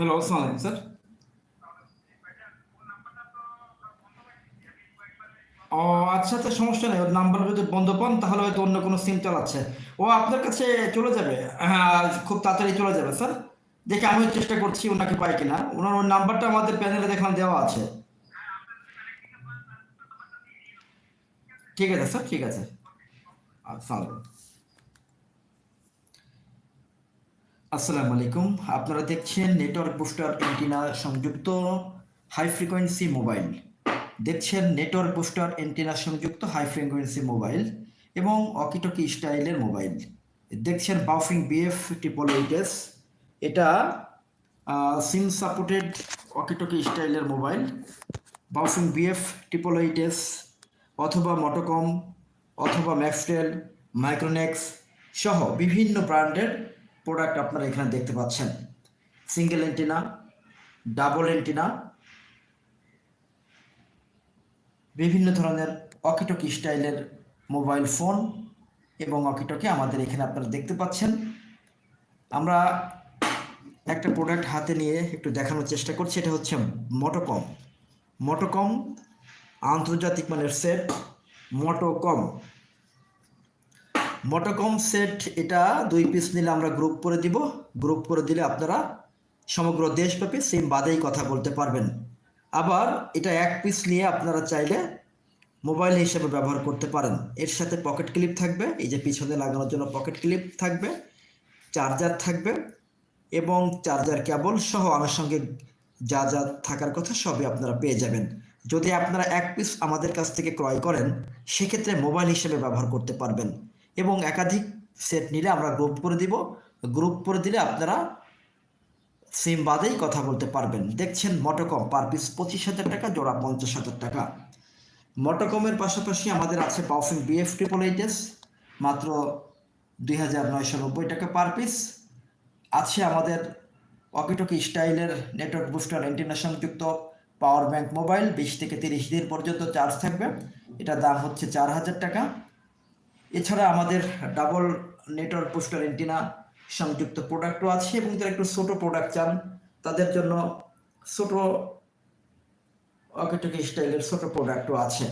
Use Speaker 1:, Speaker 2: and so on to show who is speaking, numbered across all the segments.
Speaker 1: Hello আসসালামু আলাইকুম sir ও আচ্ছা তো সমস্যা নেই, ওর নাম্বার যদি বন্ধ পান, তাহলে হয়তো অন্য কোনো সিম চালাচ্ছে। ও আপনার কাছে চলে যাবে হ্যাঁ খুব তাড়াতাড়ি চলে যাবে স্যার দেখে, আমিও চেষ্টা করছি ওনাকে পাই কিনা। ওনার ওর নাম্বারটা আমাদের প্যানেলে দেখলাম দেওয়া আছে। ঠিক আছে স্যার ঠিক আছে। আসসালাম আসসালামু আলাইকুম। আপনারা দেখছেন নেটওয়ার্ক বুস্টার অ্যান্টিনা সংযুক্ত হাই ফ্রিকোয়েন্সি মোবাইল দেখছেন নেটওয়ার্ক বুস্টার অ্যান্টিনা সংযুক্ত হাই ফ্রিকোয়েন্সি মোবাইল এবং অকিটকি স্টাইলের মোবাইল দেখছেন বাফিং বিএফ ট্রিপল এইট এটা সিম সাপোর্টেড অকিটকি স্টাইলের mobile Baofeng BF triple eight S অথবা মটোকম অথবা ম্যাক্সটেল মাইক্রোনেক্স সহ বিভিন্ন ব্র্যান্ডের প্রোডাক্ট আপনারা এখানে দেখতে পাচ্ছেন। সিঙ্গেল এন্টিনা ডাবল এন্টিনা বিভিন্ন ধরনের অকিটকি স্টাইলের মোবাইল ফোন এবং অকিটকি আমাদের এখানে আপনারা দেখতে পাচ্ছেন। আমরা একটা প্রোডাক্ট হাতে নিয়ে একটু দেখানোর চেষ্টা করছি, এটা হচ্ছে মোটোকম মোটোকম আন্তর্জাতিক মানের সেট মোটোকম মোটোকম সেট এটা দুই পিস নিলে আমরা গ্রুপ করে দিব। গ্রুপ করে দিলে আপনারা সমগ্র দেশব্যাপী সিম বাদেই কথা বলতে পারবেন। আবার এটা এক পিস নিয়ে আপনারা চাইলে মোবাইল হিসেবে ব্যবহার করতে পারেন। এর সাথে পকেট ক্লিপ থাকবে, এই যে পিছনে লাগানোর জন্য পকেট ক্লিপ থাকবে চার্জার থাকবে এবং চার্জার কেবল সহ আনুষঙ্গিক যা যা থাকার কথা সবই আপনারা পেয়ে যাবেন। যদি আপনারা এক পিস আমাদের কাছ থেকে ক্রয় করেন, সেক্ষেত্রে মোবাইল হিসেবে ব্যবহার করতে পারবেন। এবং একাধিক সেট নিলে আমরা গ্রুপ করে দিব। গ্রুপ করে দিলে আপনারা সিম বাদেই কথা বলতে পারবেন। দেখছেন মোটোকম পার পিস পঁচিশ হাজার টাকা, জোড়া পঞ্চাশ হাজার টাকা। মোটোকমের পাশাপাশি আমাদের আছে বাউফিং বিএফ ট্রিপল এইচএস মাত্র দুই হাজার নয়শো নব্বই টাকা পার পিস আছে আমাদের অকিটকি স্টাইলের নেটওয়ার্ক বুস্টার অ্যান্টিনা সংযুক্ত পাওয়ার ব্যাংক মোবাইল বিশ থেকে তিরিশ দিন পর্যন্ত চার্জ থাকবে। এটা দাম হচ্ছে চার হাজার টাকা। এছাড়া আমাদের ডাবল নেটওয়ার্ক বুস্টার অ্যান্টিনা সংযুক্ত প্রোডাক্টও আছে এবং যারা একটু ছোটো প্রোডাক্ট চান, তাদের জন্য ছোটো অকেটকি স্টাইলের ছোটো প্রোডাক্টও আছে।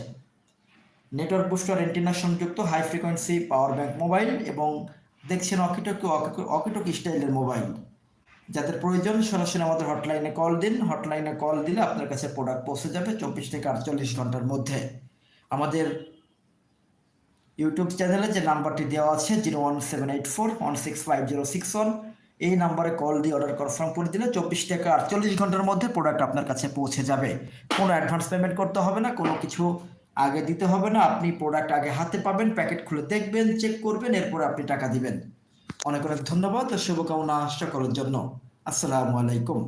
Speaker 1: নেটওয়ার্ক বুস্টার অ্যান্টিনা সংযুক্ত high frequency power bank mobile এবং দেখছেন অকিটকি অকিটকি স্টাইলের মোবাইল যাদের প্রয়োজন, সরাসরি আমাদের হটলাইনে কল দিন। হটলাইনে কল দিলে আপনার কাছে প্রোডাক্ট পৌঁছে যাবে চব্বিশ থেকে আটচল্লিশ ঘণ্টার মধ্যে। আমাদের ইউটিউব চ্যানেলে যে নাম্বারটি দেওয়া আছে zero one seven eight four one six five zero six one এই নাম্বারে কল দিয়ে অর্ডার কনফার্ম করে দিলে চব্বিশ টাকা আটচল্লিশ ঘণ্টার মধ্যে প্রোডাক্ট আপনার কাছে পৌঁছে যাবে। কোনো অ্যাডভান্স পেমেন্ট করতে হবে না, কোনো কিছু আগে দিতে হবে না, আপনি প্রোডাক্ট আগে হাতে পাবেন প্যাকেট খুলে দেখবেন চেক করবেন, এরপরে আপনি টাকা দিবেন। অনেক অনেক ধন্যবাদ শুভকামনা সকলের জন্য। আসসালামু আলাইকুম।